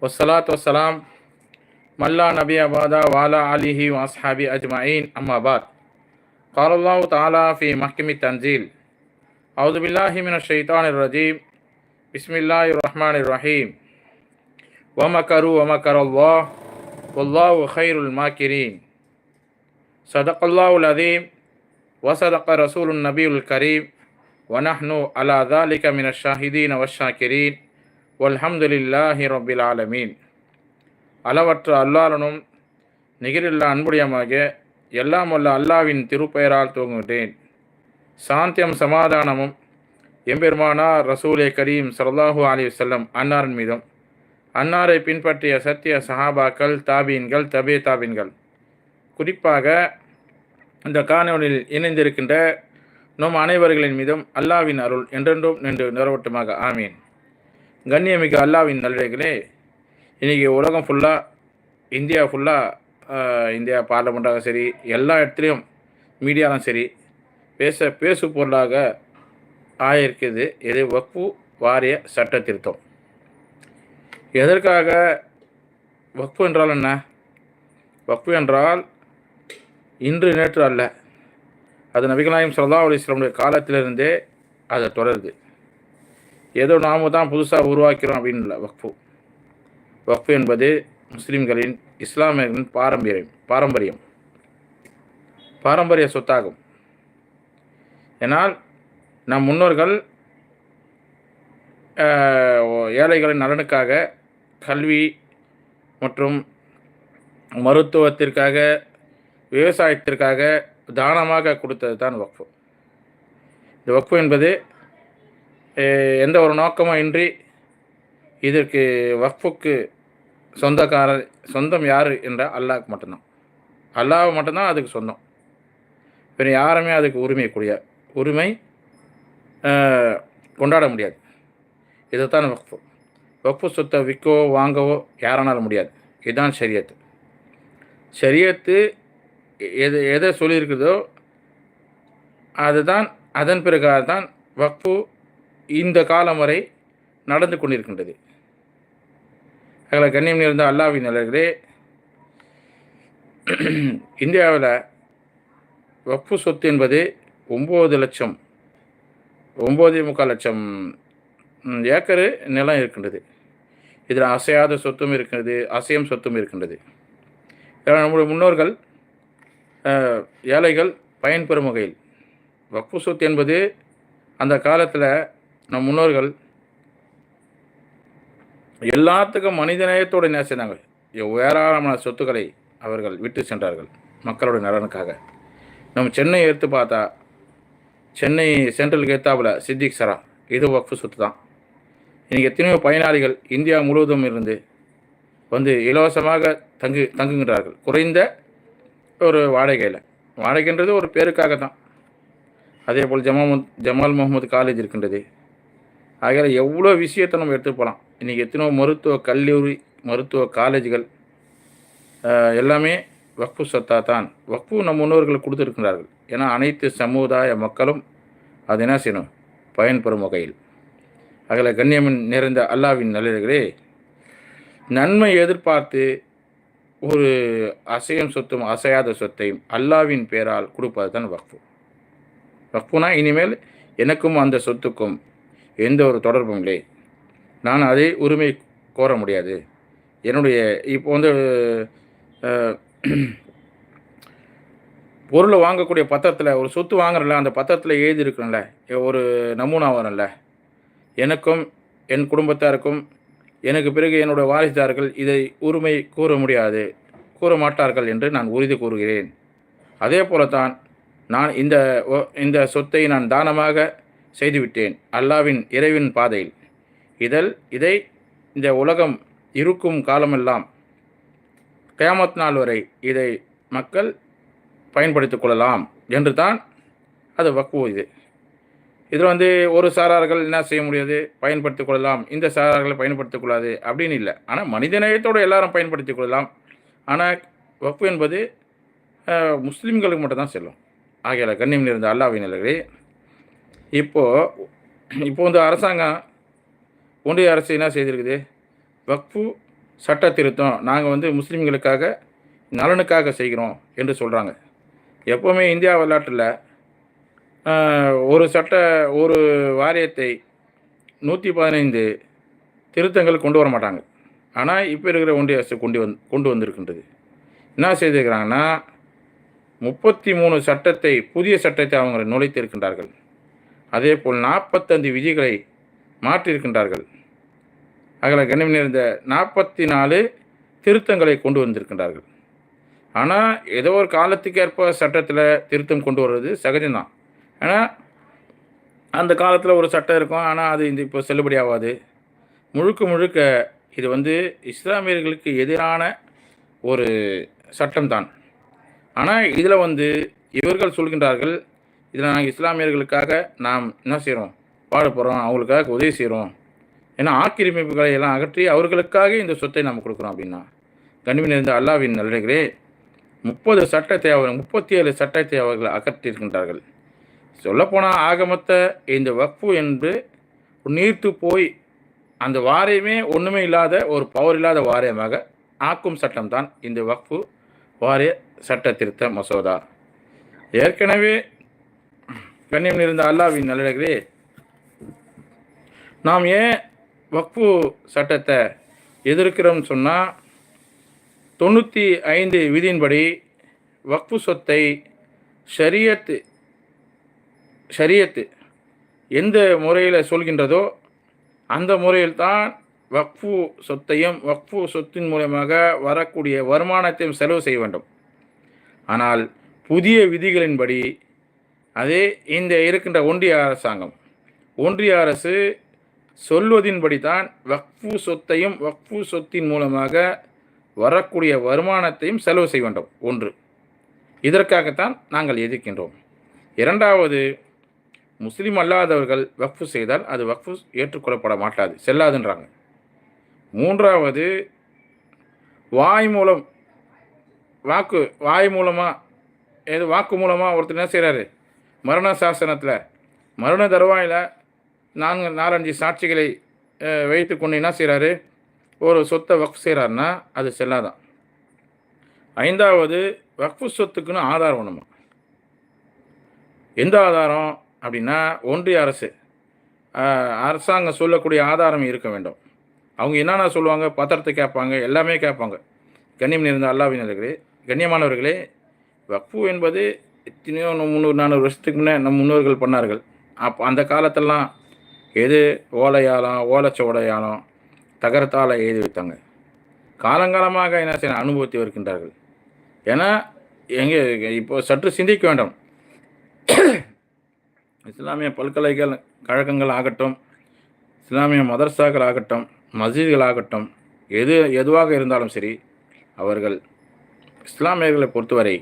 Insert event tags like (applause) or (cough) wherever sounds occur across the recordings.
والصلاة والسلام من لا نبي بعد وعلى آله وأصحابه أجمعين. أما بعد قال الله تعالى في محكم التنزيل أعوذ بالله من الشيطان الرجيم. بسم الله الرحمن الرحيم. ومكروا ومكر الله والله خير الماكرين. صدق الله العظيم وصدق رسول النبي الكريم. ونحن على ذلك من الشاهدين والشاكرين. வல்ஹம்துலில்லாஹி ரபில் ஆலமீன். அளவற்ற அல்லாலனும் நிகரில்லா அன்புடையமாக எல்லாம் வல்ல அல்லாவின் திருப்பெயரால் துவங்குகின்றேன் சாந்தியம் சமாதானமும் எம்பெருமானார் ரசூலே கரீம் சல்லாஹூ அலி செல்லம் அன்னாரின் மீதும் அன்னாரை பின்பற்றிய சத்திய சஹாபாக்கள் தாபீன்கள் தபே தாபீன்கள். குறிப்பாக இந்த காணொலியில் இணைந்திருக்கின்ற நம் அனைவர்களின் மீதும் அல்லாவின் அருள் என்றென்றும் நின்று நிறவட்டுமாக. ஆமீன். கண்ணியமிக்க அல்லாவின் நல்லடிகளே இன்றைக்கி உலகம் ஃபுல்லாக இந்தியா ஃபுல்லாக இந்தியா பார்லமெண்ட்டாக சரி எல்லா இடத்துலையும் மீடியாலும் சரி பேச பேசு பொருளாக ஆயிருக்குது இது வக்ஃபு வாரிய சட்ட திருத்தம். எதற்காக வக்ஃபு என்றால் என்ன? வக்ஃபு என்றால் இன்று நேற்று அல்ல. அது நபிகளாயம் சல்லா அலிஸ்லமுடைய காலத்திலிருந்தே அது தொடருது. ஏதோ நாம தான் புதுசாக உருவாக்கிறோம் அப்படின்னு இல்லை வக்ஃபு. வக்ஃபு என்பது முஸ்லீம்களின் இஸ்லாமியர்களின் பாரம்பரியம் பாரம்பரியம். பாரம்பரிய சொத்தாகும். ஏனால் நம் முன்னோர்கள் ஏழைகளின் நலனுக்காக கல்வி மற்றும் மருத்துவத்திற்காக விவசாயத்திற்காக தானமாக கொடுத்தது தான் வக்ஃபு. இந்த வக்ஃபு என்பது எந்த ஒரு நோக்கமும் இன்றி இதற்கு வக்ஃபுக்கு சொந்தக்காரர் சொந்தம் யார் என்றால் அல்லாஹ் மட்டும்தான். அல்லாஹ் மட்டும்தான் அதுக்கு சொந்தம். வேறு யாருமே அதுக்கு உரிமை கூடிய உரிமை கொண்டாட முடியாது. இதுதான் வக்ஃபு வக்ஃபு சொத்தை விற்கவோ வாங்கவோ யாரானாலும் முடியாது. இதுதான் சரியத்து ஷரியத்து எது எதை சொல்லியிருக்குதோ அதுதான் அதன் பிறகாக தான் வக்ஃபு இந்த காலம் வரை நடந்து கொண்டிருக்கின்றது. அதில் கண்ணியம் இருந்த அல்லாவின் நிலர்களே இந்தியாவில் வக்ஃபு சொத்து என்பது ஒம்பது லட்சம் ஒம்பது முக்கால் லட்சம் ஏக்கரு நிலம் இருக்கின்றது. இதில் அசையாத சொத்தும் இருக்கின்றது அசையும் சொத்தும் இருக்கின்றது. இதில் நம்முடைய முன்னோர்கள் ஏழைகள் பயன்பெறும் வகையில் வக்ஃபு சொத்து என்பது அந்த காலத்தில் நம் முன்னோர்கள் எல்லாத்துக்கும் மனிதநேயத்தோடு நேசினாங்க ஏராளமான சொத்துக்களை அவர்கள் விட்டு சென்றார்கள் மக்களுடைய நலனுக்காக. நம்ம சென்னை எடுத்து பார்த்தா சென்னை சென்ட்ரலுக்கு ஏத்தாப்புல சித்திக் சரா இது வக்ஃபு சொத்து தான் இன்றைக்கி எத்தனையோ பயனாளிகள் இந்தியா முழுவதும் இருந்து வந்து இலவசமாக தங்கு தங்குகின்றார்கள். குறைந்த ஒரு வாடகையில். வாடகைன்றது ஒரு பேருக்காக தான் அதே போல் ஜமால் ஜமால் முகமது காலேஜ் இருக்கின்றது. ஆகையால் எவ்வளோ விஷயத்தை நம்ம எடுத்து போகலாம். இன்றைக்கி எத்தனையோ மருத்துவ கல்லூரி மருத்துவ காலேஜ்கள் எல்லாமே வக்ஃபு சத்தா தான். வக்ஃபு நம் முன்னோர்கள் கொடுத்துருக்கிறார்கள் ஏன்னா அனைத்து சமுதாய மக்களும் அது என்ன செய்யணும்? பயன்பெறும் வகையில். அகல கண்ணியமின் நிறைந்த அல்லாவின் நல்லர்களே நன்மை எதிர்பார்த்து ஒரு அசையும் சொத்தும் அசையாத சொத்தையும் அல்லாவின் பேரால் கொடுப்பது தான் வக்ஃபு. வக்ஃபுனா இனிமேல் எனக்கும் அந்த சொத்துக்கும் எந்த ஒரு தொடர்பும் இல்லை. நான் அதை உரிமை கோர முடியாது. என்னுடைய இப்போ வந்து பொருளை வாங்கக்கூடிய பத்திரத்தில் ஒரு சொத்து வாங்குறல அந்த பத்திரத்தில் எழுதி இருக்கணும்ல ஒரு நமூனா வரும்ல எனக்கும் என் குடும்பத்தாருக்கும் எனக்கு பிறகு என்னுடைய வாரிசுதார்கள் இதை உரிமை கூற முடியாது கூற மாட்டார்கள் என்று நான் உறுதி கூறுகிறேன். அதே போலத்தான் நான் இந்த இந்த சொத்தை நான் தானமாக செய்துவிட்டேன் அல்லாவின் இறைவின் பாதையில். இதழ் இதை இந்த உலகம் இருக்கும் காலமெல்லாம் கயாமத் நாள் வரை இதை மக்கள் பயன்படுத்திக் கொள்ளலாம் என்று தான் அது வக்குவ இது. இதில் வந்து ஒரு சாரார்கள் என்ன செய்ய முடியாது? பயன்படுத்திக் கொள்ளலாம். இந்த சாரார்களை பயன்படுத்திக் கொள்ளாது அப்படின்னு இல்லை. ஆனால் மனிதநேயத்தோடு எல்லாரும் பயன்படுத்திக் கொள்ளலாம். ஆனால் வக்ஃபு என்பது முஸ்லீம்களுக்கு மட்டும்தான் செல்லும். ஆகிய கண்ணியம் இருந்த அல்லாவின் நிலைகளே இப்போது இப்போ வந்து அரசாங்கம் ஒன்றிய அரசு என்ன செய்திருக்குது? வக்ஃபு சட்ட திருத்தம் நாங்கள் வந்து முஸ்லீம்களுக்காக நலனுக்காக செய்கிறோம் என்று சொல்கிறாங்க எப்போவுமே இந்தியா வரலாற்றில் ஒரு சட்ட ஒரு வாரியத்தை நூற்றி பதினைந்து திருத்தங்கள் கொண்டு வர மாட்டாங்க. ஆனால் இப்போ இருக்கிற ஒன்றிய அரசு கொண்டு வந்து கொண்டு வந்திருக்கின்றது. என்ன செய்திருக்கிறாங்கன்னா முப்பத்தி மூணு சட்டத்தை புதிய சட்டத்தை அவங்க நுழைத்திருக்கின்றார்கள். அதே போல் நாற்பத்தஞ்சு விதிகளை மாற்றியிருக்கின்றார்கள். அகல கண்ணியம் நிறைந்த நாற்பத்தி நாலு திருத்தங்களை கொண்டு வந்திருக்கின்றார்கள். ஆனால் ஏதோ ஒரு காலத்துக்கு ஏற்ப சட்டத்தில் திருத்தம் கொண்டு வர்றது சகஜம்தான். ஏன்னா அந்த காலத்தில் ஒரு சட்டம் இருக்கும். ஆனால் அது இந்த இப்போ செல்லுபடி ஆகாது முழுக்க முழுக்க இது வந்து இஸ்லாமியர்களுக்கு எதிரான ஒரு சட்டம்தான். ஆனால் இதில் வந்து இவர்கள் சொல்கின்றார்கள் இதில் நாங்கள் இஸ்லாமியர்களுக்காக நாம் என்ன செய்கிறோம்? பாடுபடுறோம் அவங்களுக்காக உதவி செய்கிறோம். ஏன்னா ஆக்கிரமிப்புகளை எல்லாம் அகற்றி அவர்களுக்காக இந்த சொத்தை நாம் கொடுக்குறோம் அப்படின்னா. கண்ணிமின் இருந்த அல்லாவின் நல்லே முப்பது சட்டத்தை அவர்கள் முப்பத்தி ஏழு சட்டத்தை அவர்கள் அகற்றியிருக்கின்றார்கள். சொல்லப்போனால் ஆகமத்த இந்த வக்ஃபு என்று நீர்த்து போய் அந்த வாரியமே ஒன்றுமே இல்லாத ஒரு பவர் இல்லாத வாரியமாக ஆக்கும் சட்டம்தான் இந்த வக்ஃபு வாரிய சட்ட திருத்த மசோதா. ஏற்கனவே கண்ணியம் இருந்த அல்லாவின் நல்லடகளே நாம் ஏன் வக்ஃபு சட்டத்தை எதிர்க்கிறோம்னு சொன்னால் தொண்ணூற்றி ஐந்து விதியின்படி வக்ஃபு சொத்தை ஷரியத்து ஷரியத்து எந்த முறையில் சொல்கின்றதோ அந்த முறையில் தான் வக்ஃபு சொத்தையும் வக்ஃபு சொத்தின் மூலமாக வரக்கூடிய வருமானத்தையும் செலவு செய்ய வேண்டும். ஆனால் புதிய விதிகளின்படி அதே இந்த இருக்கின்ற ஒன்றிய அரசாங்கம். ஒன்றிய அரசு சொல்வதின்படி தான் வக்ஃபு சொத்தையும் வக்ஃபு சொத்தின் மூலமாக வரக்கூடிய வருமானத்தையும் செலவு செய்ய வேண்டும். ஒன்று. இதற்காகத்தான் நாங்கள் எதிர்க்கின்றோம். இரண்டாவது முஸ்லீம் அல்லாதவர்கள் வக்ஃபு செய்தால் அது வக்ஃபு ஏற்றுக்கொள்ளப்பட மாட்டாது செல்லாதுன்றாங்க. மூன்றாவது வாய் மூலம் வாக்கு வாய் மூலமாக ஏது வாக்கு மூலமாக ஒருத்தர் என்ன செய்கிறாரு மரண சாசனத்தில் மரண தருவாயில் நான்கு நாலஞ்சு சாட்சிகளை வைத்து கொண்டு என்ன செய்கிறாரு ஒரு சொத்தை வக்ஃப் செய்கிறாருன்னா அது செல்லாதான். ஐந்தாவது வக்ஃபு சொத்துக்குன்னு ஆதாரம் ஒன்றுமா எந்த ஆதாரம் அப்படின்னா ஒன்றிய அரசு. அரசாங்கம் சொல்லக்கூடிய ஆதாரம் இருக்க வேண்டும். அவங்க என்னென்ன சொல்லுவாங்க? பத்திரத்தை கேட்பாங்க எல்லாமே கேட்பாங்க. கண்ணியம் இருந்த அல்லாவினர்களே கண்ணியமானவர்களே வக்ஃபு என்பது எத்தனையோ முந்நூறு நானூறு வருஷத்துக்கு முன்னே நம் முன்னோர்கள் பண்ணார்கள். அப்போ அந்த காலத்தெல்லாம் எது ஓலையாலம் ஓலைச்சோடையாலம் தகரத்தால் எழுதி வைத்தாங்க. காலங்காலமாக என்ன செய்ய அனுபவித்து வருகின்றார்கள். ஏன்னா எங்கே இப்போ சற்று சிந்திக்க வேண்டும். இஸ்லாமிய பல்கலைகள் கழகங்கள் ஆகட்டும் இஸ்லாமிய மதர்சாக்கள் ஆகட்டும் மஸ்ஜித்கள் ஆகட்டும் எது எதுவாக இருந்தாலும் சரி அவர்கள் இஸ்லாமியர்களை பொறுத்தவரை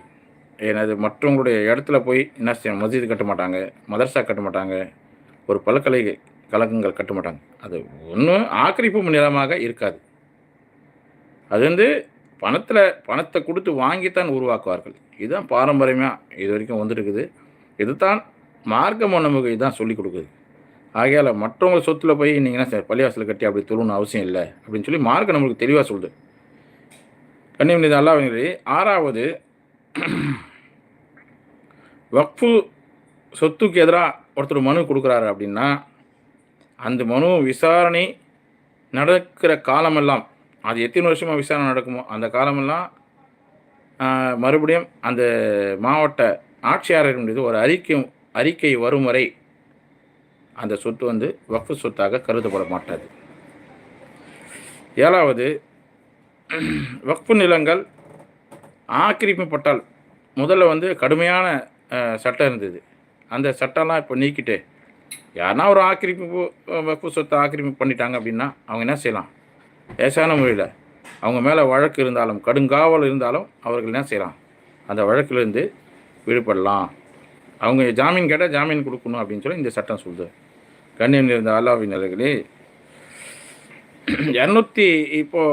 எனது மற்றவங்களுடைய இடத்துல போய் என்ன செய்யணும்? மஸ்ஜித் கட்ட மாட்டாங்க மதர்சா கட்ட மாட்டாங்க ஒரு பல்கலை கழகங்கள் கட்ட மாட்டாங்க. அது ஒன்றும் ஆக்கிரமிப்பு நிலமாக இருக்காது. அது வந்து பணத்தில் பணத்தை கொடுத்து வாங்கித்தான் உருவாக்குவார்கள். இதுதான் பாரம்பரியமாக இது வரைக்கும் வந்துருக்குது. இதுதான் மார்க்கம் நமக்கு இதுதான் சொல்லிக் கொடுக்குது. ஆகையால் மற்றவங்க சொத்தில் போய் நீங்கள் என்ன சார் பள்ளிவாசல் கட்டி அப்படி தொழுணும் அவசியம் இல்லை அப்படின்னு சொல்லி மார்க்கம் நம்மளுக்கு தெளிவாக சொல்லுது. கண்ணியம் இது ஆறாவது (clears throat) வக்ஃபு சொத்துக்கு எதிராக ஒருத்தர் மனு கொடுக்குறாரு அப்படின்னா அந்த மனு விசாரணை நடக்கிற காலமெல்லாம் அது எத்தனை வருஷமாக விசாரணை நடக்குமோ அந்த காலமெல்லாம் மறுபடியும் அந்த மாவட்ட ஆட்சியாளர்கள் மீது ஒரு அறிக்கை அறிக்கை வரும் வரை அந்த சொத்து வந்து வக்ஃபு சொத்தாக கருதப்பட மாட்டாது ஏழாவது (clears throat) வக்ஃபு நிலங்கள் ஆக்கிரமிப்பட்டால் முதல்ல வந்து கடுமையான சட்டம் இருந்தது. அந்த சட்டம்லாம் இப்போ நீக்கிட்டு யாருன்னா ஒரு ஆக்கிரமிப்பு வக்ஃபு சொத்தை ஆக்கிரமிப்பு பண்ணிட்டாங்க அப்படின்னா அவங்க என்ன செய்யலாம்? லேசான முறையில் அவங்க மேலே வழக்கு இருந்தாலும் கடுங்காவல் இருந்தாலும் அவர்கள் என்ன செய்யலாம்? அந்த வழக்கிலிருந்து விடுபடலாம். அவங்க ஜாமீன் கேட்டால் ஜாமீன் கொடுக்கணும் அப்படின்னு சொல்லி இந்த சட்டம் சொல்லுது. கண்ணியம் இருந்த அல்லாவின் நிலைகளே இரநூத்தி இப்போது